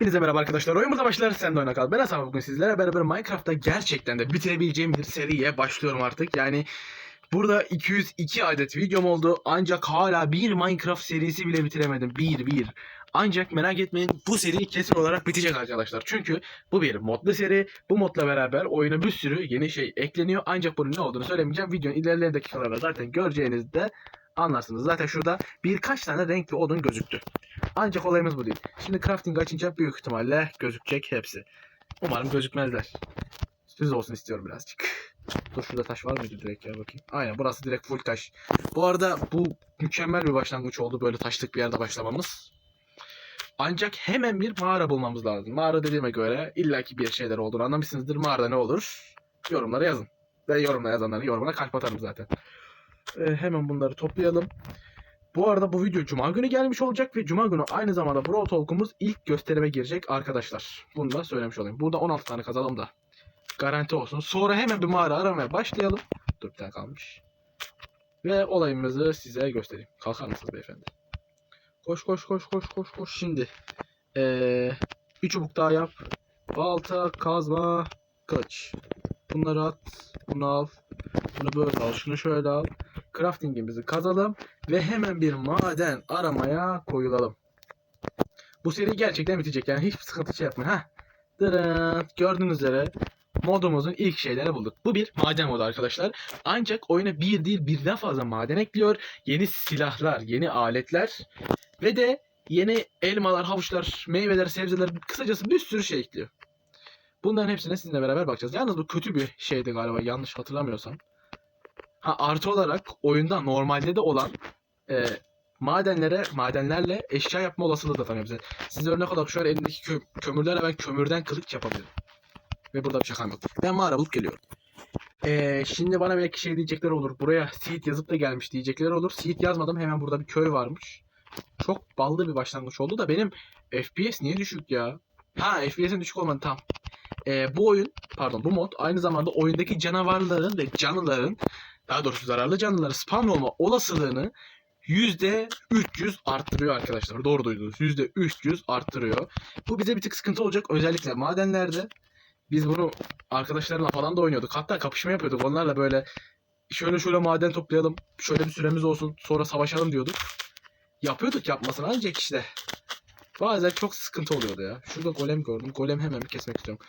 Hepinize merhaba arkadaşlar. Oyunumuza başlar. Sen de oyna kal. Ben Hasan bugün sizlere beraber Minecraft'ta gerçekten de bitirebileceğim bir seriye başlıyorum artık. Yani burada 202 adet videom oldu. Ancak hala bir Minecraft serisi bile bitiremedim. Bir bir. Ancak merak etmeyin bu seri kesin olarak bitecek arkadaşlar. Çünkü bu bir modlu seri. Bu modla beraber oyuna bir sürü yeni şey ekleniyor. Ancak bunun ne olduğunu söylemeyeceğim. Videonun ilerleyen dakikalarda zaten göreceğinizde anlarsınız. Zaten şurada birkaç tane renkli odun gözüktü. Ancak olayımız bu değil. Şimdi crafting açınca büyük ihtimalle gözükecek hepsi. Umarım gözükmezler. Düz olsun istiyorum birazcık. Dur şurada taş var mıydı direkt ya bakayım. Aynen burası direkt full taş. Bu arada bu mükemmel bir başlangıç oldu böyle taşlık bir yerde başlamamız. Ancak hemen bir mağara bulmamız lazım. Mağara dediğime göre illaki bir şeyler olduğunu anlamışsınızdır. Mağarada ne olur? Yorumlara yazın. Ben yorumla yazanların yorumuna kalp atarım zaten. Ee, hemen bunları toplayalım. Bu arada bu video Cuma günü gelmiş olacak ve Cuma günü aynı zamanda Brawl Talk'umuz ilk gösterime girecek arkadaşlar. Bunu da söylemiş olayım. Burada 16 tane kazalım da. Garanti olsun. Sonra hemen bir mağara aramaya başlayalım. Dur bir tane kalmış. Ve olayımızı size göstereyim. Kalkar mısınız beyefendi? Koş koş koş koş koş koş. Şimdi. Ee, bir çubuk daha yap. Balta, kazma, kılıç. Bunları at. Bunu al. Bunu böyle al. Şunu şöyle al. Crafting'imizi kazalım ve hemen bir maden aramaya koyulalım. Bu seri gerçekten bitecek yani hiçbir sıkıntı şey yapmayın. Gördüğünüz üzere modumuzun ilk şeylerini bulduk. Bu bir maden modu arkadaşlar. Ancak oyuna bir değil birden fazla maden ekliyor. Yeni silahlar, yeni aletler ve de yeni elmalar, havuçlar, meyveler, sebzeler kısacası bir sürü şey ekliyor. Bunların hepsine sizinle beraber bakacağız. Yalnız bu kötü bir şeydi galiba yanlış hatırlamıyorsam. Ha artı olarak oyunda normalde de olan e, madenlere madenlerle eşya yapma olasılığı da tanıyor bize. Size örnek olarak şu an elimdeki kö kömürlerle ben kömürden kılıç yapabilirim. Ve burada bir şakam yok. Ben mağara bulup geliyorum. E, şimdi bana belki şey diyecekler olur. Buraya seed yazıp da gelmiş diyecekler olur. Seed yazmadım. Hemen burada bir köy varmış. Çok ballı bir başlangıç oldu da benim FPS niye düşük ya? Ha FPS'in düşük olmadı tam. E, bu oyun pardon bu mod aynı zamanda oyundaki canavarların ve canlıların daha doğrusu zararlı canlıları spawn olma olasılığını %300 arttırıyor arkadaşlar. Doğru duydunuz. %300 arttırıyor. Bu bize bir tık sıkıntı olacak. Özellikle madenlerde biz bunu arkadaşlarla falan da oynuyorduk. Hatta kapışma yapıyorduk. Onlarla böyle şöyle şöyle maden toplayalım. Şöyle bir süremiz olsun. Sonra savaşalım diyorduk. Yapıyorduk yapmasını ancak işte. Bazen çok sıkıntı oluyordu ya. Şurada golem gördüm. Golem hemen bir kesmek istiyorum.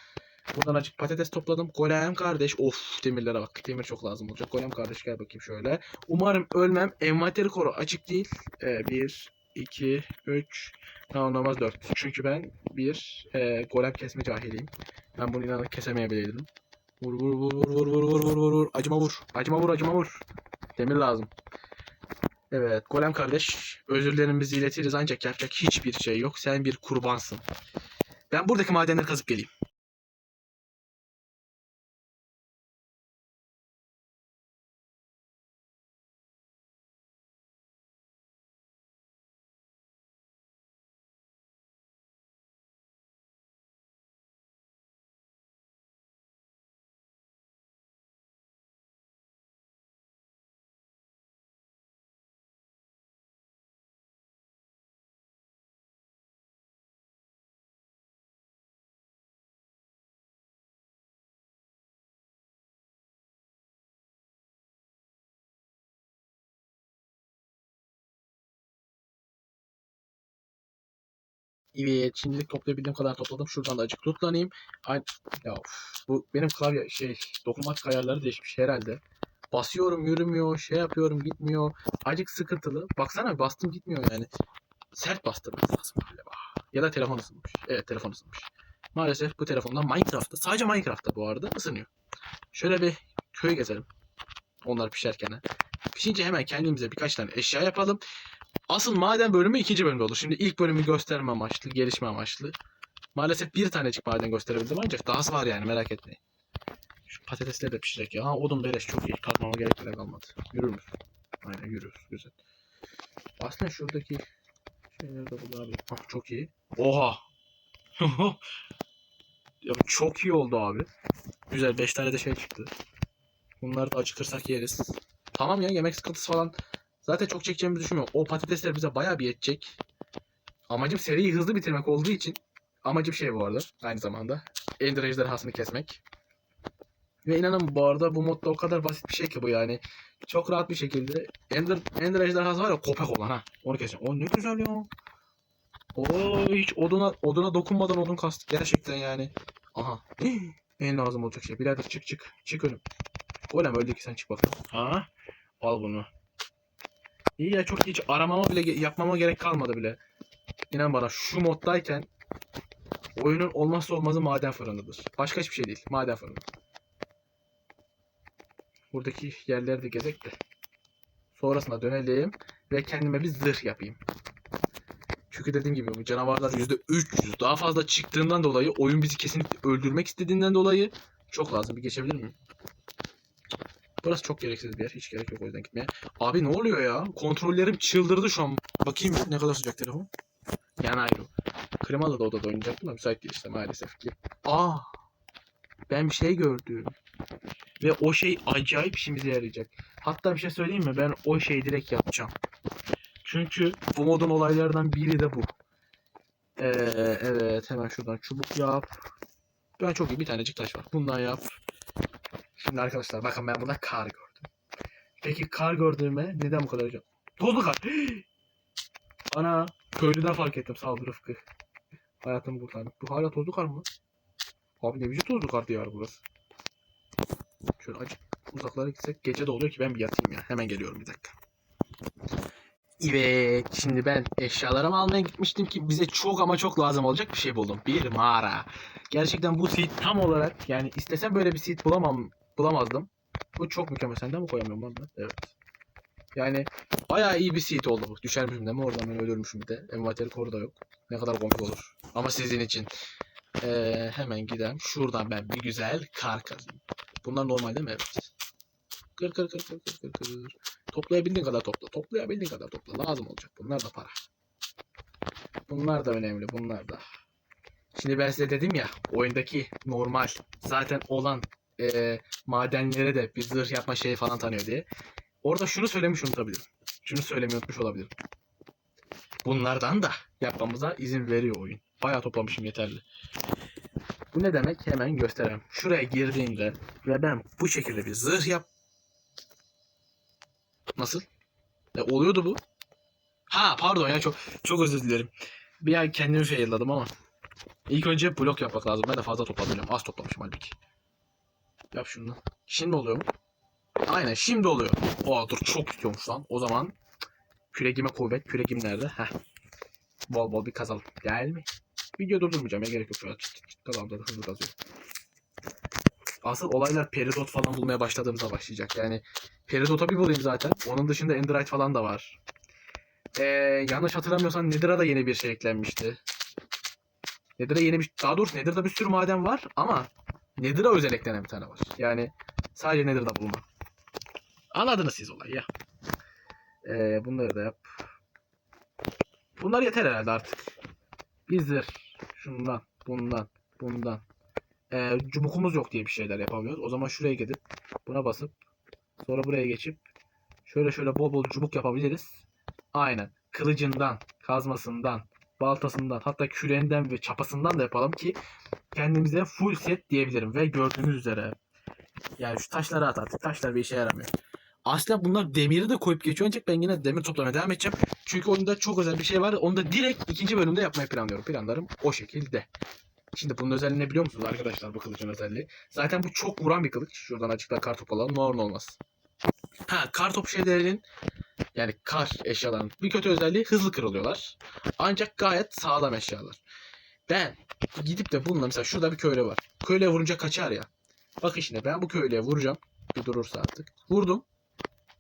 Buradan açık patates topladım. Golem kardeş. Of demirlere bak. Demir çok lazım olacak. Golem kardeş gel bakayım şöyle. Umarım ölmem. Envanteri koru açık değil. 1, 2, 3, tamamlamaz 4. Çünkü ben bir e, golem kesme cahiliyim. Ben bunu inanın kesemeyebilirdim. Vur vur vur vur vur vur vur vur vur vur. Acıma vur. Acıma vur acıma vur. Demir lazım. Evet golem kardeş. Özürlerimizi iletiriz ancak yapacak hiçbir şey yok. Sen bir kurbansın. Ben buradaki madenleri kazıp geleyim. Evet şimdilik toplayabildiğim kadar topladım. Şuradan da acık lootlanayım. Ay ya of, bu benim klavye şey dokunmatik ayarları değişmiş herhalde. Basıyorum yürümüyor, şey yapıyorum gitmiyor. Acık sıkıntılı. Baksana bastım gitmiyor yani. Sert bastırmak lazım galiba. Ya da telefon ısınmış. Evet telefon ısınmış. Maalesef bu telefonda Minecraft'ta sadece Minecraft'ta bu arada ısınıyor. Şöyle bir köy gezelim. Onlar pişerken. Pişince hemen kendimize birkaç tane eşya yapalım. Asıl maden bölümü ikinci bölümde olur. Şimdi ilk bölümü gösterme amaçlı, gelişme amaçlı. Maalesef bir tanecik maden gösterebildim ancak dahası var yani merak etmeyin. Şu patatesleri de pişecek ya. Ha, odun beleş çok iyi. Kazmama gerek bile kalmadı. Yürür müsün? Aynen yürüyoruz. Güzel. Aslında şuradaki şeyleri de abi. Ah, çok iyi. Oha. ya çok iyi oldu abi. Güzel 5 tane de şey çıktı. Bunları da acıkırsak yeriz. Tamam ya yemek sıkıntısı falan Zaten çok çekeceğimizi düşünmüyorum. O patatesler bize bayağı bir yetecek. Amacım seriyi hızlı bitirmek olduğu için Amacım şey bu arada aynı zamanda. Ender ejderhasını kesmek. Ve inanın bu arada bu modda o kadar basit bir şey ki bu yani. Çok rahat bir şekilde Ender, Ender ejderhası var ya köpek olan ha. Onu keseceğim. O ne güzel ya. Oo hiç oduna oduna dokunmadan odun kastık gerçekten yani. Aha. en lazım olacak şey. Birader çık çık. Çık önüm. Golem öldü ki sen çık bakalım. Ha? Al bunu. İyi ya çok hiç aramama bile yapmama gerek kalmadı bile. İnan bana şu moddayken oyunun olmazsa olmazı maden fırınıdır. Başka hiçbir şey değil. Maden fırını. Buradaki yerleri de gezek de. Sonrasında dönelim ve kendime bir zırh yapayım. Çünkü dediğim gibi bu canavarlar %300 daha fazla çıktığından dolayı oyun bizi kesinlikle öldürmek istediğinden dolayı çok lazım. Bir geçebilir miyim? Burası çok gereksiz bir yer. Hiç gerek yok o yüzden gitmeye. Abi ne oluyor ya? Kontrollerim çıldırdı şu an. Bakayım ne kadar sıcak telefon. Yanayro. Klimalı da odada oynayacaktım da müsait değil işte maalesef ki. Aa! Ben bir şey gördüm. Ve o şey acayip işimize yarayacak. Hatta bir şey söyleyeyim mi? Ben o şeyi direkt yapacağım. Çünkü bu modun olaylardan biri de bu. Ee, evet hemen şuradan çubuk yap. Ben çok iyi bir tanecik taş var. Bundan yap. Şimdi arkadaşlar bakın ben burada kar gördüm. Peki kar gördüğüme neden bu kadar hocam? Tozlu kar. Ana köylüden fark ettim sağ ol Rıfkı. Hayatımı kurtardım. Bu hala tozlu kar mı? Abi ne biçim tozlu kar diyar burası. Şöyle acı uzaklara gitsek gece de oluyor ki ben bir yatayım ya. Hemen geliyorum bir dakika. Evet şimdi ben eşyalarımı almaya gitmiştim ki bize çok ama çok lazım olacak bir şey buldum. Bir mağara. Gerçekten bu seed tam olarak yani istesem böyle bir seed bulamam bulamazdım. Bu çok mükemmel. Senden mi koyamıyorum lan ben? Evet. Yani bayağı iyi bir seed oldu bu. Düşermişim değil mi? Oradan ben ölürmüşüm bir de. Envateri koru da yok. Ne kadar komik olur. Ama sizin için. Ee, hemen gidelim. Şuradan ben bir güzel kar kazayım. Bunlar normal değil mi? Evet. Kır kır kır kır kır kır kır. Toplayabildiğin kadar topla. Toplayabildiğin kadar topla. Lazım olacak. Bunlar da para. Bunlar da önemli. Bunlar da. Şimdi ben size dedim ya oyundaki normal zaten olan eee, madenlere de bir zırh yapma şeyi falan tanıyor diye. Orada şunu söylemiş unutabilirim. Şunu söylemeyi unutmuş olabilirim. Bunlardan da yapmamıza izin veriyor oyun. Bayağı toplamışım yeterli. Bu ne demek? Hemen göstereyim. Şuraya girdiğimde ve ben bu şekilde bir zırh yap. Nasıl? E, oluyordu bu. Ha pardon ya çok çok özür dilerim. Bir an kendimi failledim ama. İlk önce blok yapmak lazım. Ben de fazla topladım. Az toplamışım halbuki. Yap şunu. Şimdi oluyor mu? Aynen şimdi oluyor. Aa dur çok tutuyormuş lan. O zaman küregime kuvvet. Küregim nerede? Heh. Bol bol bir kazalım. Gel mi? Video durdurmayacağım ya gerek yok. Şöyle çıt çıt çıt hızlı kazıyorum. Asıl olaylar peridot falan bulmaya başladığımızda başlayacak. Yani peridota bir bulayım zaten. Onun dışında enderite falan da var. Ee, yanlış hatırlamıyorsam Nether'a da yeni bir şey eklenmişti. Nether'a yeni bir... Daha doğrusu Nether'da bir sürü maden var ama Nether'a özel eklenen bir tane var. Yani sadece Nether'da bulunan. Anladınız siz olayı ya. Ee, bunları da yap. Bunlar yeter herhalde artık. Zırh. Şundan, bundan, bundan. Ee, cubukumuz yok diye bir şeyler yapamıyoruz. O zaman şuraya gidip buna basıp sonra buraya geçip şöyle şöyle bol bol çubuk yapabiliriz. Aynen. Kılıcından, kazmasından, baltasından, hatta kürenden ve çapasından da yapalım ki kendimize full set diyebilirim. Ve gördüğünüz üzere yani şu taşları at artık. Taşlar bir işe yaramıyor. Aslında bunlar demiri de koyup geçiyor ancak ben yine demir toplamaya devam edeceğim. Çünkü oyunda çok özel bir şey var. Onu da direkt ikinci bölümde yapmayı planlıyorum. Planlarım o şekilde. Şimdi bunun özelliğini biliyor musunuz arkadaşlar bu kılıcın özelliği? Zaten bu çok vuran bir kılıç. Şuradan açıkta kar topu alalım. Ne olmaz. Ha kar topu şeylerinin yani kar eşyaların bir kötü özelliği hızlı kırılıyorlar. Ancak gayet sağlam eşyalar. Ben gidip de bununla mesela şurada bir köylü var. Köylüye vurunca kaçar ya. Bakın şimdi ben bu köylüye vuracağım. Bir durursa artık. Vurdum.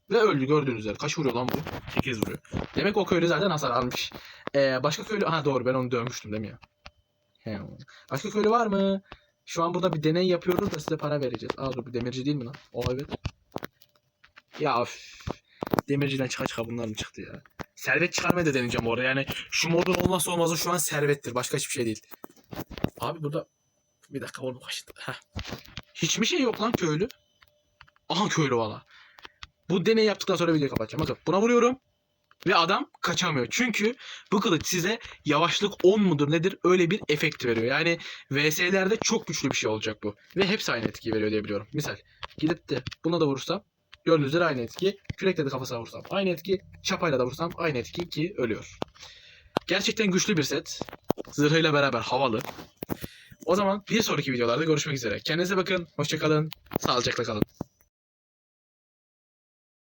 Ve öldü gördüğünüz üzere. Kaç vuruyor lan bu? 8 vuruyor. Demek o köylü zaten hasar almış. Ee, başka köylü... Ha doğru ben onu dövmüştüm değil mi ya? He. Başka köylü var mı? Şu an burada bir deney yapıyoruz da size para vereceğiz. Aa dur bir demirci değil mi lan? O evet. Ya üf. Demirciden çıka çıka bunlar mı çıktı ya? Servet çıkarmaya da deneyeceğim orada. Yani şu modun olmazsa olmazı şu an servettir. Başka hiçbir şey değil. Abi burada... Bir dakika onu kaçtı. Heh. Hiçbir şey yok lan köylü. Aha köylü valla. Bu deneyi yaptıktan sonra videoyu kapatacağım. Bakın buna vuruyorum. Ve adam kaçamıyor. Çünkü bu kılıç size yavaşlık 10 mudur nedir öyle bir efekt veriyor. Yani VS'lerde çok güçlü bir şey olacak bu. Ve hepsi aynı etki veriyor diye biliyorum. Misal gidip de buna da vurursam gördüğünüz üzere aynı etki. Kürekle de kafasına vursam aynı etki. Çapayla da vursam aynı etki ki ölüyor. Gerçekten güçlü bir set. Zırhıyla beraber havalı. O zaman bir sonraki videolarda görüşmek üzere. Kendinize bakın. Hoşçakalın. Sağlıcakla kalın.